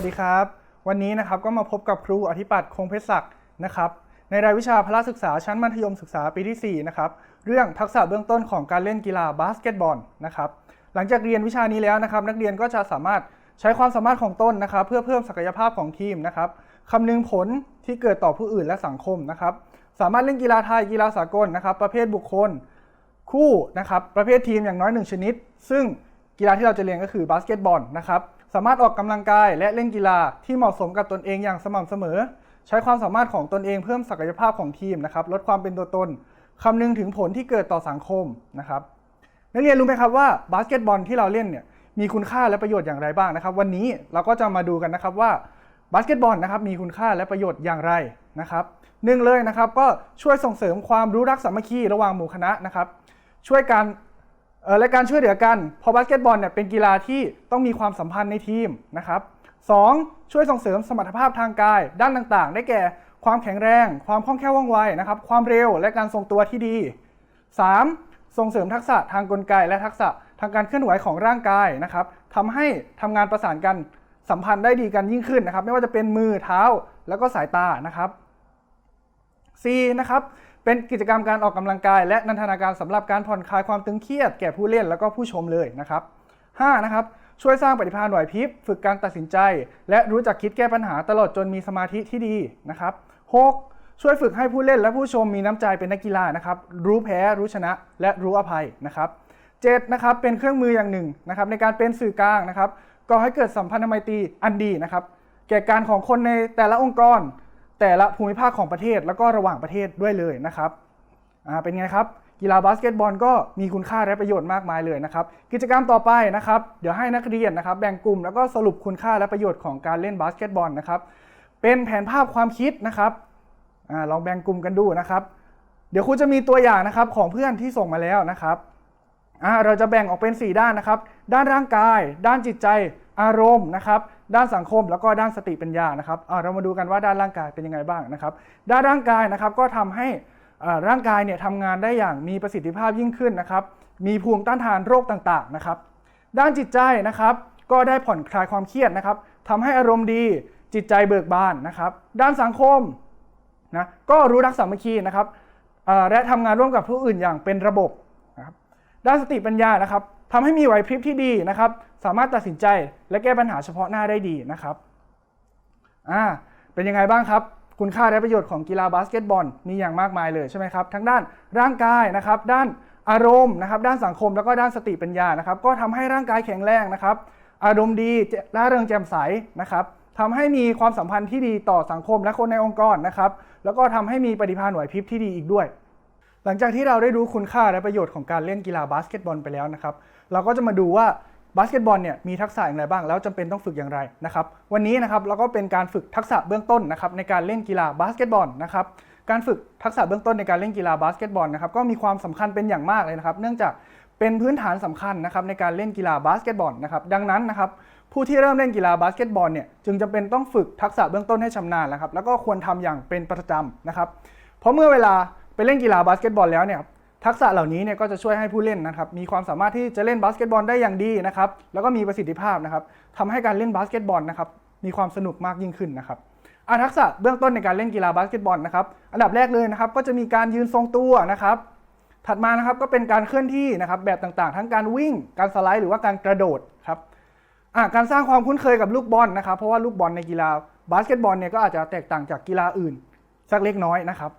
วัสดีครับ วันนี้นะครับก็มาพบกับครูอธิปัตย์คงเพชรศักดิ์นะครับในรายวิชาพละศึกษาชั้นมัธยมศึกษาปีที่4นะครับเรื่องทักษะเบื้องต้นของการเล่นกีฬาบาสเกตบอลนะครับหลังจากเรียนวิชานี้แล้วนะครับนักเรียนก็จะสามารถใช้ความสามารถของตนนะครับ เพื่อเพิ่มศักยภาพของทีมนะครับคำนึงผลที่เกิดต่อผู้อื่นและสังคมนะครับสามารถเล่นกีฬาไทยกีฬาสากลนะครับ ประเภทบุคคลคู่นะครับประเภททีมอย่างน้อยหนึ่งชนิด ซึ่งกีฬาที่เราจะเรียนก็คือบาสเกตบอลนะครับ สามารถออกกำลังกายและเล่นกีฬาที่เหมาะสมกับตนเองอย่างสม่ำเสมอ ใช้ความสามารถของตนเองเพิ่มศักยภาพของทีมนะครับ ลดความเป็นตัวตนคำนึงถึงผลที่เกิดต่อสังคมนะครับนักเรียนรู้ไหมครับว่าบาสเกตบอลที่เราเล่นเนี่ยมีคุณค่าและประโยชน์อย่างไรบ้างนะครับ วันนี้เราก็จะมาดูกันนะครับว่าบาสเกตบอลนะครับมีคุณค่าและประโยชน์อย่างไรนะครับหนึ่งเลยนะครับก็ช่วยส่งเสริมความรู้รักสามัคคีระหว่างหมู่คณะนะครับ ช่วยกันเอ่อ และการช่วยเหลือกันเพอบาสเกตบอลเนี่ยเป็นกีฬาที่ต้องมีความสัมพันธ์ในทีมนะครับสองช่วยส่งเสริมสมรรถภาพทางกาย ด้านต่างๆ ได้แก่ความแข็งแรง ความคล่องแคล่วว่องไวนะครับ ความเร็วและการทรงตัวที่ดี 3. ส่งเสริมทักษะทางกลไกและทักษะทางการเคลื่อนไหวของร่างกายนะครับทำให้ทำงานประสานกันสัมพันธ์ได้ดีกันยิ่งขึ้นนะครับ ไม่ว่าจะเป็นมือเท้าแล้วก็สายตานะครับ C นะครับ เป็นกิจกรรมการออกกำลังกาย และนันทนาการสำหรับการผ่อนคลายความตึงเครียดแก่ผู้เล่นแล้วก็ผู้ชมเลยนะครับ5นะครับช่วยสร้างปฏิภาณไหวยพิบฝึกการตัดสินใจ และรู้จักคิดแก้ปัญหาตลอดจนมีสมาธิที่ดีนะครับ 6 ช่วยฝึกให้ผู้เล่นและผู้ชมมีน้ำใจเป็นนักกีฬานะครับ รู้แพ้รู้ชนะและรู้อภัยนะครับ7นะครับเป็นเครื่องมืออย่างหนึ่งนะครับในการเป็นสื่อกลางนะครับก่อให้เกิดสัมพันธไมตรีอันดีนะครับแก่การของคนในแต่ละองค์กร แต่ละภูมิภาคของประเทศแล้วก็ระหว่างประเทศด้วยเลยนะครับเป็นไงครับกีฬาบาสเกตบอลก็มีคุณค่าและประโยชน์มากมายเลยนะครับ กิจกรรมต่อไปนะครับ เดี๋ยวให้นักเรียนนะครับ แบ่งกลุ่มแล้วก็สรุปคุณค่าและประโยชน์ของการเล่นบาสเกตบอลนะครับ เป็นแผนภาพความคิดนะครับอลองแบ่งกลุ่มกันดูนะครับ เดี๋ยวครูจะมีตัวอย่างนะครับของเพื่อนที่ส่งมาแล้วนะครับเราจะแบ่งออกเป็น 4 ด้านนะครับ ด้านร่างกาย ด้านจิตใจ อารมณ์นะครับ ด้านสังคมแล้วก็ด้านสติปัญญานะครับเรามาดูกันว่าด้านร่างกายเป็นยังไงบ้างนะครับ ด้านร่างกายนะครับก็ทำให้ร่างกายเนี่ยทำงานได้อย่างมีประสิทธิภาพยิ่งขึ้นนะครับ มีภูมิต้านทานโรคต่างๆนะครับ ด้านจิตใจนะครับ ก็ได้ผ่อนคลายความเครียดนะครับทำให้อารมณ์ดีจิตใจเบิกบานนะครับ ด้านสังคมนะก็รู้รักสามัคคีนะครับและทำงานร่วมกับผู้อื่นอย่างเป็นระบบนะครับด้านสติปัญญานะครับ ทำให้มีไหวพริบที่ดีนะครับ สามารถตัดสินใจและแก้ปัญหาเฉพาะหน้าได้ดีนะครับอ่าเป็นยังไงบ้างครับ คุณค่าและประโยชน์ของกีฬาบาสเกตบอลมีอย่างมากมายเลยใช่ไหมครับ ทั้งด้านร่างกายนะครับ ด้านอารมณ์นะครับ ด้านสังคมแล้วก็ด้านสติปัญญานะครับ ก็ทำให้ร่างกายแข็งแรงนะครับ อารมณ์ดีร่าเริงแจ่มใสนะครับทำให้มีความสัมพันธ์ที่ดีต่อสังคมและคนในองค์กรนะครับ แล้วก็ทำให้มีปฏิภาณไหวพริบที่ดีอีกด้วยหลังจากที่เราได้รู้คุณค่าและประโยชน์ของการเล่นกีฬาบาสเกตบอลไปแล้วนะครับ เราก็จะมาดูว่าบาสเกตบอลเนี่ยมีทักษะอย่างไรบ้าง แล้วจำเป็นต้องฝึกอย่างไรนะครับ วันนี้นะครับเราก็เป็นการฝึกทักษะเบื้องต้นนะครับในการเล่นกีฬาบาสเกตบอลนะครับการฝึกทักษะเบื้องต้นในการเล่นกีฬาบาสเกตบอลนะครับก็มีความสำคัญเป็นอย่างมากเลยนะครับ เนื่องจากเป็นพื้นฐานสำคัญนะครับในการเล่นกีฬาบาสเกตบอลนะครับดังนั้นนะครับผู้ที่เริ่มเล่นกีฬาบาสเกตบอลเนี่ยจึงจำเป็นต้องฝึกทักษะเบื้องต้นให้ชำนาญนะครับแล้วก็ควรทำอย่างเป็นประจำนะครับเพราะเมื่อเวลาไปเล่นกีฬาบาสเกตบอลแล้วเนี่ย ทักษะเหล่านี้เนี่ยก็จะช่วยให้ผู้เล่นนะครับมีความสามารถที่จะเล่นบาสเกตบอลได้อย่างดีนะครับแล้วก็มีประสิทธิภาพนะครับทำให้การเล่นบาสเกตบอลนะครับมีความสนุกมากยิ่งขึ้นนะครับอะทักษะเบื้องต้นในการเล่นกีฬาบาสเกตบอลนะครับอันดับแรกเลยนะครับก็จะมีการยืนทรงตัวนะครับถัดมานะครับก็เป็นการเคลื่อนที่นะครับแบบต่างๆ ทั้งการวิ่ง การสไลด์หรือว่าการกระโดดครับอะการสร้างความคุ้นเคยกับลูกบอลนะครับเพราะว่าลูกบอลในกีฬาบาสเกตบอลเนี่ยก็อาจจะแตกต่างจากกีฬาอื่นสักเล็กน้อยนะครับ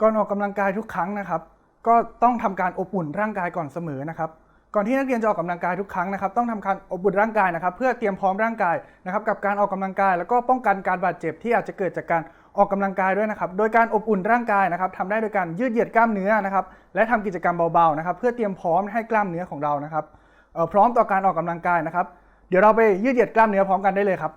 ก่อนออกกำลังกายทุกครั้งนะครับ ก็ต้องทำการอบอุ่นร่างกายก่อนเสมอนะครับ ก่อนที่นักเรียนจะออกกำลังกายทุกครั้งนะครับ ต้องทำการอบอุ่นร่างกายนะครับ เพื่อเตรียมพร้อมร่างกายนะครับ กับการออกกำลังกาย แล้วก็ป้องกันการบาดเจ็บที่อาจจะเกิดจากการออกกำลังกายด้วยนะครับ โดยการอบอุ่นร่างกายนะครับทำได้โดยการยืดเหยียดกล้ามเนื้อนะครับ และทำกิจกรรมเบาๆนะครับ เพื่อเตรียมพร้อมให้กล้ามเนื้อของเรานะครับเออพร้อมต่อการออกกำลังกายนะครับ เดี๋ยวเราไปยืดเหยียดกล้ามเนื้อพร้อมกันได้เลยครับ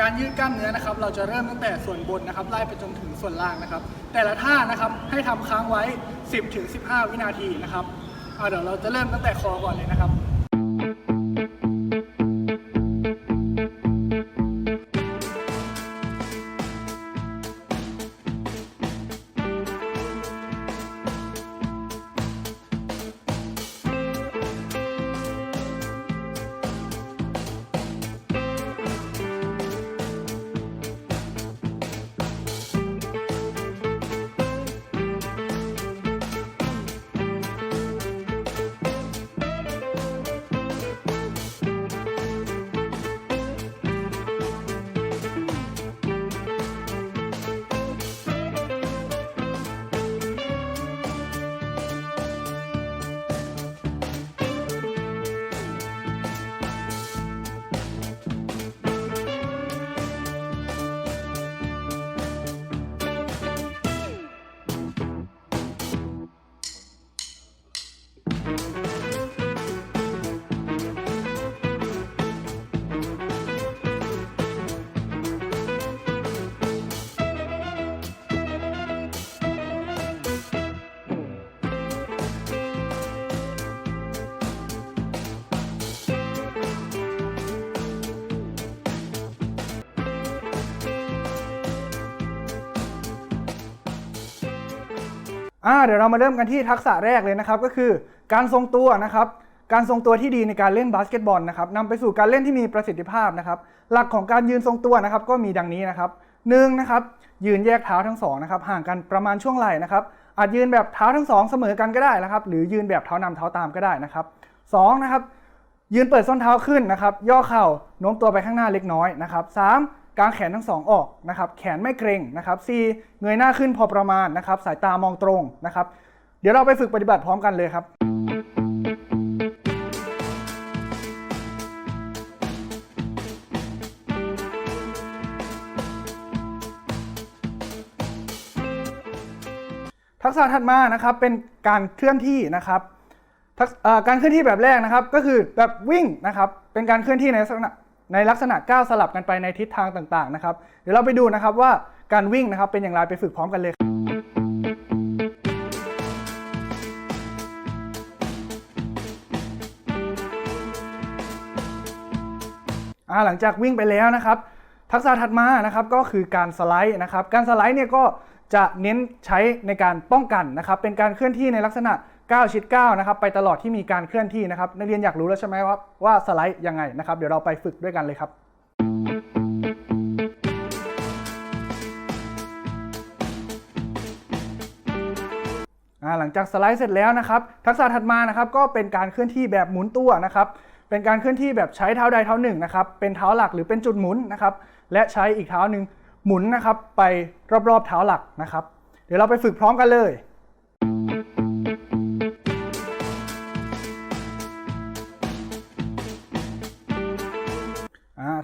การยืดกล้ามเนื้อนะครับ เราจะเริ่มตั้งแต่ส่วนบนนะครับไล่ไปจนถึงส่วนล่างนะครับ แต่ละท่านะครับให้ทำค้างไว้ 10ถึง15 วินาทีนะครับเเดี๋ยวเราจะเริ่มตั้งแต่คอก่อนเลยนะครับ อ่าเดี๋ยวเรามาเริ่มกันที่ทักษะแรกเลยนะครับก็คือการทรงตัวนะครับการทรงตัวที่ดีในการเล่นบาสเกตบอลนะครับนำไปสู่การเล่นที่มีประสิทธิภาพนะครับหลักของการยืนทรงตัวนะครับก็มีดังนี้นะครับหนึ่งนะครับยืนแยกเท้าทั้งสองนะครับห่างกันประมาณช่วงไหล่นะครับอาจยืนแบบเท้าทั้งสองเสมอกันก็ได้นะครับหรือยืนแบบเท้านำเท้าตามก็ได้นะครับสองนะครับยืนเปิดส้นเท้าขึ้นนะครับย่อเข่าโน้มตัวไปข้างหน้าเล็กน้อยนะครับสาม กางแขนทั้งสองออกนะครับ แขนไม่เกร็งนะครับสี่เงยหน้าขึ้นพอประมาณนะครับ สายตามองตรงนะครับ เดี๋ยวเราไปฝึกปฏิบัติพร้อมกันเลยครับทักษะถัดมานะครับเป็นการเคลื่อนที่นะครับการเคลื่อนที่แบบแรกนะครับ ก็คือแบบวิ่งนะครับ เป็นการเคลื่อนที่ในลักษณะ ในลักษณะก้าวสลับกันไปในทิศทางต่างๆนะครับเดี๋ยวเราไปดูนะครับว่าการวิ่งนะครับเป็นอย่างไรไปฝึกพร้อมกันเลยอ่าหลังจากวิ่งไปแล้วนะครับ ทักษะถัดมานะครับก็คือการสไลด์นะครับ การสไลด์เนี่ยก็จะเน้นใช้ในการป้องกันนะครับ เป็นการเคลื่อนที่ในลักษณะ ก้าวชิดก้าวนะครับไปตลอดที่มีการเคลื่อนที่นะครับนักเรียนอยากรู้แล้วใช่ไหมว่าว่าสไลด์ยังไงนะครับเดี๋ยวเราไปฝึกด้วยกันเลยครับหลังจากสไลด์เสร็จแล้วนะครับ ทักษะถัดมานะครับก็เป็นการเคลื่อนที่แบบหมุนตัวนะครับเป็นการเคลื่อนที่แบบใช้เท้าใดเท้าหนึ่งนะครับเป็นเท้าหลักหรือเป็นจุดหมุนนะครับและใช้อีกเท้าหนึ่งหมุนนะครับไปรอบๆเท้าหลักนะครับ เดี๋ยวเราไปฝึกพร้อมกันเลย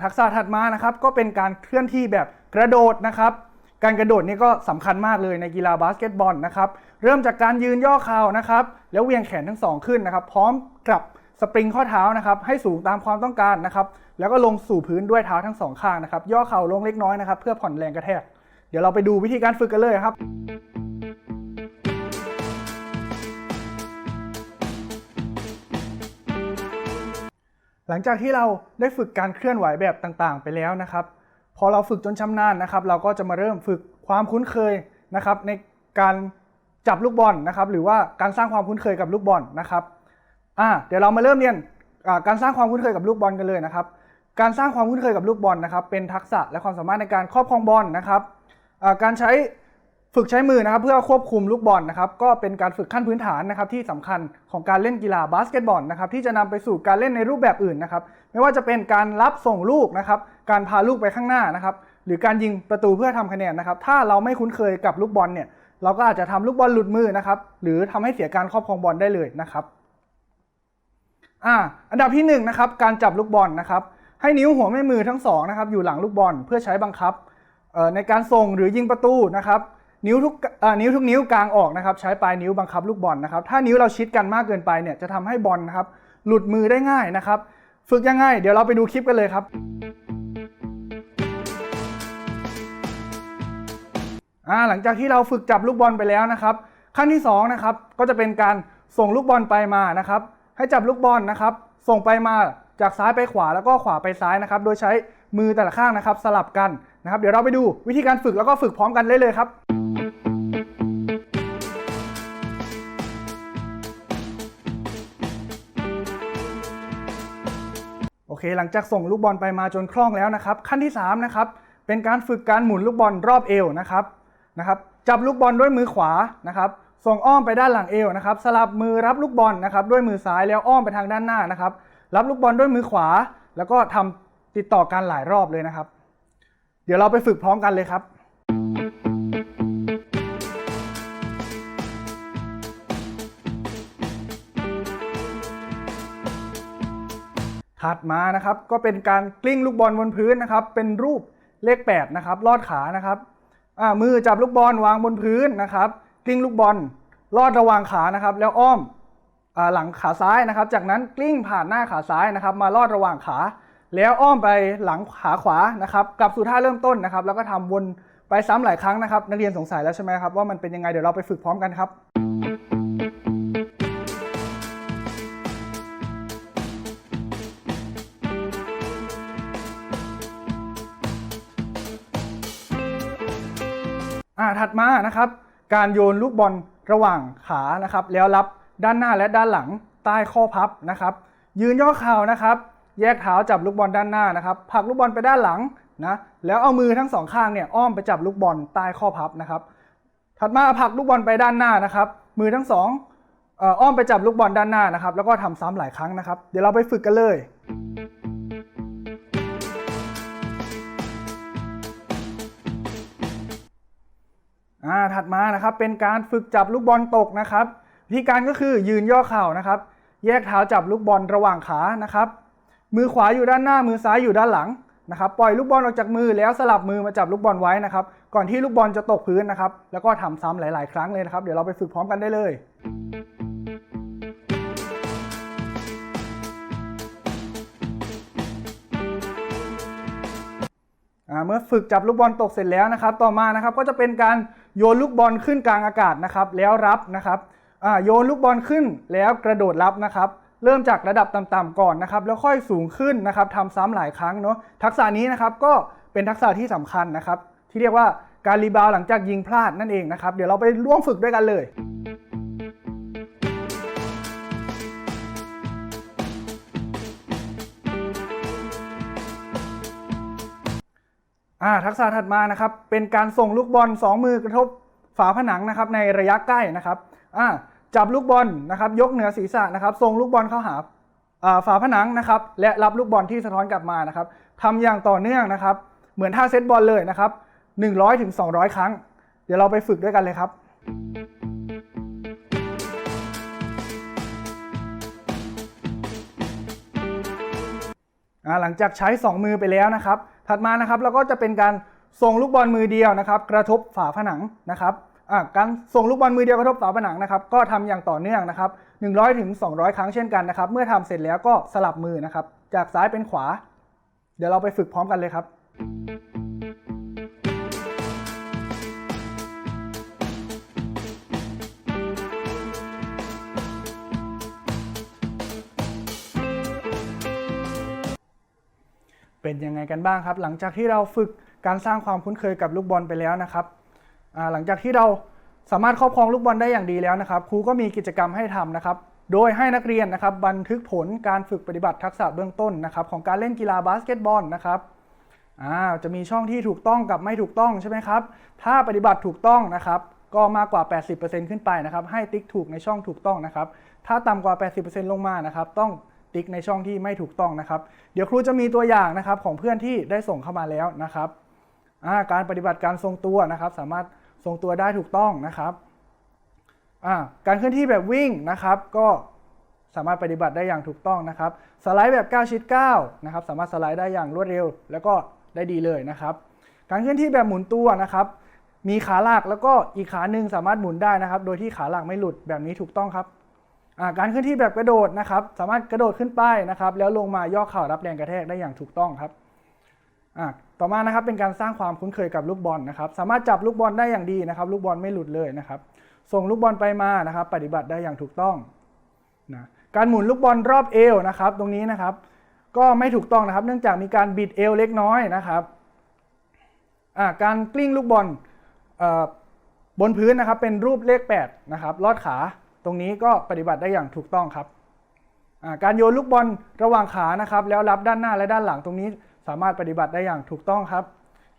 ทักษะถัดมานะครับก็เป็นการเคลื่อนที่แบบกระโดดนะครับการกระโดดนี่ก็สำคัญมากเลยในกีฬาบาสเกตบอลนะครับเริ่มจากการยืนย่อเข่านะครับแล้วเวียงแขนทั้งสองขึ้นนะครับพร้อมกับสปริงข้อเท้านะครับให้สูงตามความต้องการนะครับแล้วก็ลงสู่พื้นด้วยเท้าทั้งสองข้างนะครับย่อเข่าลงเล็กน้อยนะครับเพื่อผ่อนแรงกระแทก เดี๋ยวเราไปดูวิธีการฝึกกันเลยครับ หลังจากที่เราได้ฝึกการเคลื่อนไหวแบบต่างๆ ไปแล้วนะครับ พอเราฝึกจนชำนาญนะครับ เราก็จะมาเริ่มฝึกความคุ้นเคยนะครับ ในการจับลูกบอลนะครับ หรือว่าการสร้างความคุ้นเคยกับลูกบอลนะครับอ่าเดี๋ยวเรามาเริ่มเรียนการสร้างความคุ้นเคยกับลูกบอลกันเลยนะครับ การสร้างความคุ้นเคยกับลูกบอลนะครับ เป็นทักษะและความสามารถในการครอบครองบอลนะครับการใช้ ฝึกใช้มือนะครับเพื่อควบคุมลูกบอลนะครับก็เป็นการฝึกขั้นพื้นฐานนะครับที่สำคัญของการเล่นกีฬาบาสเกตบอลนะครับที่จะนำไปสู่การเล่นในรูปแบบอื่นนะครับไม่ว่าจะเป็นการรับส่งลูกนะครับการพาลูกไปข้างหน้านะครับหรือการยิงประตูเพื่อทำคะแนนนะครับถ้าเราไม่คุ้นเคยกับลูกบอลเนี่ยเราก็อาจจะทำลูกบอลหลุดมือนะครับหรือทำให้เสียการครอบครองบอลได้เลยนะครับอ่าอันดับที่หนึ่งนะครับการจับลูกบอลนะครับให้นิ้วหัวแม่มือทั้งสองนะครับอยู่หลังลูกบอลเพื่อใช้บังคับในการส่งหรือยิงประตูนะครับ นิ้วทุกอ่อนิ้วทุกนิ้วกลางออกนะครับใช้ปลายนิ้วบังคับลูกบอลนะครับถ้านิ้วเราชิดกันมากเกินไปเนี่ยจะทำให้บอลนะครับหลุดมือได้ง่ายนะครับ ฝึกยังไงเดี๋ยวเราไปดูคลิปกันเลยครับหลังจากที่เราฝึกจับลูกบอลไปแล้วนะครับ ขั้นที่2นะครับก็จะเป็นการส่งลูกบอลไปมานะครับ ให้จับลูกบอลนะครับ ส่งไปมาจากซ้ายไปขวาแล้วก็ขวาไปซ้ายนะครับ โดยใช้มือแต่ละข้างนะครับ สลับกันนะครับ เดี๋ยวเราไปดูวิธีการฝึกแล้วก็ฝึกพร้อมกันได้เลยครับ เคหลังจากส่งลูกบอลไปมาจนคล่องแล้วนะครับ ขั้นที่3นะครับเป็นการฝึกการหมุนลูกบอลรอบเอวนะครับนะครับ จับลูกบอลด้วยมือขวานะครับ ส่งอ้อมไปด้านหลังเอวนะครับ สลับมือรับลูกบอลนะครับด้วยมือซ้ายแล้วอ้อมไปทางด้านหน้านะครับ รับลูกบอลด้วยมือขวา แล้วก็ทำติดต่อกันหลายรอบเลยนะครับ เดี๋ยวเราไปฝึกพร้อมกันเลยครับ ถัดมานะครับก็เป็นการกลิ้งลูกบอลบนพื้นนะครับ เป็นรูปเลข8นะครับลอดขานะครับมือจับลูกบอลวางบนพื้นนะครับ กลิ้งลูกบอลลอดระหว่างขานะครับ แล้วอ้อมอหลังขาซ้ายนะครับ จากนั้นกลิ้งผ่านหน้าขาซ้ายนะครับ มาลอดระหว่างขา แล้วอ้อมไปหลังขาขวานะครับกลับสู่ท่าเริ่มต้นนะครับ แล้วก็ทำวนไปซ้ำหลายครั้งนะครับ นักเรียนสงสัยแล้วใช่ไหมครับว่ามันเป็นยังไงเดี๋ยวเราไปฝึกพร้อมกันครับ ถัดมานะครับ การโยนลูกบอลระหว่างขานะครับ แล้วรับด้านหน้าและด้านหลังใต้ข้อพับนะครับ ยืนย่อเข่านะครับ แยกเท้าจับลูกบอลด้านหน้านะครับผลักลูกบอลไปด้านหลังนะแล้วเอามือทั้งสองข้างเนี่ยอ้อมไปจับลูกบอลใต้ข้อพับนะครับ ถัดมาผลักลูกบอลไปด้านหน้านะครับ มือทั้งสองอ้อมไปจับลูกบอลด้านหน้านะครับ แล้วก็ทำซ้ำหลายครั้งนะครับ เดี๋ยวเราไปฝึกกันเลย อ่าถัดมานะครับเป็นการฝึกจับลูกบอลตกนะครับวิธีการก็คือยืนย่อเข่านะครับ แยกเท้าจับลูกบอลระหว่างขานะครับ มือขวาอยู่ด้านหน้ามือซ้ายอยู่ด้านหลังนะครับ ปล่อยลูกบอลออกจากมือแล้วสลับมือมาจับลูกบอลไว้นะครับ ก่อนที่ลูกบอลจะตกพื้นนะครับ แล้วก็ทำซ้ำหลาย ๆ ครั้งเลยนะครับ เดี๋ยวเราไปฝึกพร้อมกันได้เลยเมื่อฝึกจับลูกบอลตกเสร็จแล้วนะครับ ต่อมานะครับก็จะเป็นการ โยนลูกบอลขึ้นกลางอากาศนะครับ แล้วรับนะครับโยนลูกบอลขึ้นแล้วกระโดดรับนะครับ เริ่มจากระดับต่ำๆก่อนนะครับ แล้วค่อยสูงขึ้นนะครับทำซ้ำหลายครั้งเนาะทักษะนี้นะครับก็เป็นทักษะที่สำคัญนะครับ ที่เรียกว่าการรีบาวหลังจากยิงพลาดนั่นเองนะครับ เดี๋ยวเราไปร่วมฝึกด้วยกันเลย อ่าทักษะถัดมานะครับ เป็นการส่งลูกบอลสองมือกระทบฝาผนังนะครับในระยะใกล้นะครับอ่าจับลูกบอลนะครับ ยกเหนือศีรษะนะครับส่งลูกบอลเข้าหาอ่าฝาผนังนะครับ และรับลูกบอลที่สะท้อนกลับมานะครับทำอย่างต่อเนื่องนะครับ เหมือนท่าเซตบอลเลยนะครับ100ถึง200 ครั้ง เดี๋ยวเราไปฝึกด้วยกันเลยครับ หลังจากใช้ 2 มือไปแล้วนะครับ ถัดมานะครับเราก็จะเป็นการส่งลูกบอลมือเดียวนะครับ กระทบฝาผนังนะครับการส่งลูกบอลมือเดียวกระทบฝาผนังนะครับ ก็ทำอย่างต่อเนื่องนะครับ 100ถึง200 ครั้งเช่นกันนะครับ เมื่อทำเสร็จแล้วก็สลับมือนะครับ จากซ้ายเป็นขวา เดี๋ยวเราไปฝึกพร้อมกันเลยครับ เป็นยังไงกันบ้างครับ หลังจากที่เราฝึกการสร้างความคุ้นเคยกับลูกบอลไปแล้วนะครับหลังจากที่เราสามารถครอบครองลูกบอลได้อย่างดีแล้วนะครับ ครูก็มีกิจกรรมให้ทำนะครับ โดยให้นักเรียนนะครับ บันทึกผลการฝึกปฏิบัติทักษะเบื้องต้นนะครับ ของการเล่นกีฬาบาสเกตบอลนะครับจะมีช่องที่ถูกต้องกับไม่ถูกต้องใช่ไหมครับ ถ้าปฏิบัติถูกต้องนะครับ ก็มากกว่า 80%ขึ้นไปนะครับ ให้ติ๊กถูกในช่องถูกต้องนะครับ ถ้าต่ำกว่า 80%ลงมานะครับ ต้อง ติ๊กในช่องที่ไม่ถูกต้องนะครับ เดี๋ยวครูจะมีตัวอย่างนะครับของเพื่อนที่ได้ส่งเข้ามาแล้วนะครับาการปฏิบัติการทรงตัวนะครับ สามารถทรงตัวได้ถูกต้องนะครับการเคลื่อนที่แบบวิ่งนะครับ ก็สามารถปฏิบัติได้อย่างถูกต้องนะครับ สไลด์แบบก้าชิด9นะครับ สามารถสไลด์ได้อย่างรวดเร็ว แล้วก็ได้ดีเลยนะครับ การเคลื่อนที่แบบหมุนตัวนะครับ มีขาหลักแล้วก็อีกขาหนึ่งสามารถหมุนได้นะครับ โดยที่ขาหลักไม่หลุดแบบนี้ถูกต้องครับ การเคลื่อนที่แบบกระโดดนะครับ สามารถกระโดดขึ้นไปนะครับ แล้วลงมาย่อเข่ารับแรงกระแทกได้อย่างถูกต้องครับต่อมานะครับเป็นการสร้างความคุ้นเคยกับลูกบอลนะครับ สามารถจับลูกบอลได้อย่างดีนะครับ ลูกบอลไม่หลุดเลยนะครับ ส่งลูกบอลไปมานะครับ ปฏิบัติได้อย่างถูกต้องนะการหมุนลูกบอลรอบเอวนะครับ ตรงนี้นะครับ ก็ไม่ถูกต้องนะครับ เนื่องจากมีการบิดเอวเล็กน้อยนะครับการกลิ้งลูกบอลบนพื้นนะครับ เป็นรูปเลข8นะครับลอดขา ตรงนี้ก็ปฏิบัติได้อย่างถูกต้องครับ การโยนลูกบอลระหว่างขานะครับ แล้วรับด้านหน้าและด้านหลังตรงนี้ สามารถปฏิบัติได้อย่างถูกต้องครับ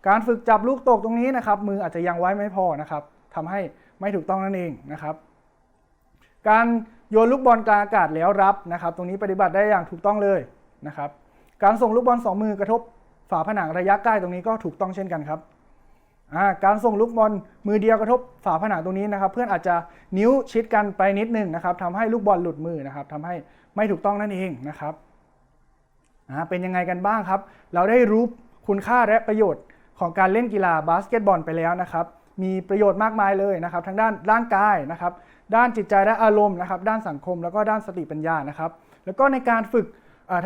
การฝึกจับลูกตกตรงนี้นะครับ มืออาจจะยังไว้ไม่พอนะครับทำให้ไม่ถูกต้องนั่นเองนะครับ การโยนลูกบอลกลางอากาศแล้วรับนะครับ ตรงนี้ปฏิบัติได้อย่างถูกต้องเลยนะครับ การส่งลูกบอลสองมือกระทบฝาผนังระยะใกล้ตรงนี้ก็ถูกต้องเช่นกันครับ การส่งลูกบอลมือเดียวกระทบฝาผนังตรงนี้นะครับ เพื่อนอาจจะนิ้วชิดกันไปนิดนึงนะครับทำให้ลูกบอลหลุดมือนะครับทำให้ไม่ถูกต้องนั่นเองนะครับเป็นยังไงกันบ้างครับ เราได้รู้คุณค่าและประโยชน์ของการเล่นกีฬาบาสเกตบอลไปแล้วนะครับ มีประโยชน์มากมายเลยนะครับ ทั้งด้านร่างกายนะครับ ด้านจิตใจและอารมณ์นะครับ ด้านสังคมแล้วก็ด้านสติปัญญานะครับ แล้วก็ในการฝึก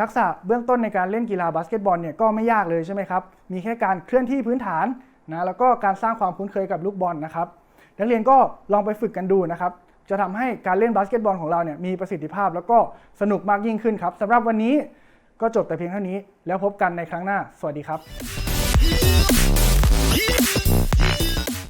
ทักษะเบื้องต้นในการเล่นกีฬาบาสเกตบอลเนี่ยก็ไม่ยากเลยใช่ไหมครับ มีแค่การเคลื่อนที่พื้นฐาน นะแล้วก็การสร้างความคุ้นเคยกับลูกบอลนะครับนักเรียนก็ลองไปฝึกกันดูนะครับ จะทำให้การเล่นบาสเกตบอลของเราเนี่ยมีประสิทธิภาพแล้วก็สนุกมากยิ่งขึ้นครับสำหรับวันนี้ก็จบแต่เพียงเท่านี้ แล้วพบกันในครั้งหน้า สวัสดีครับ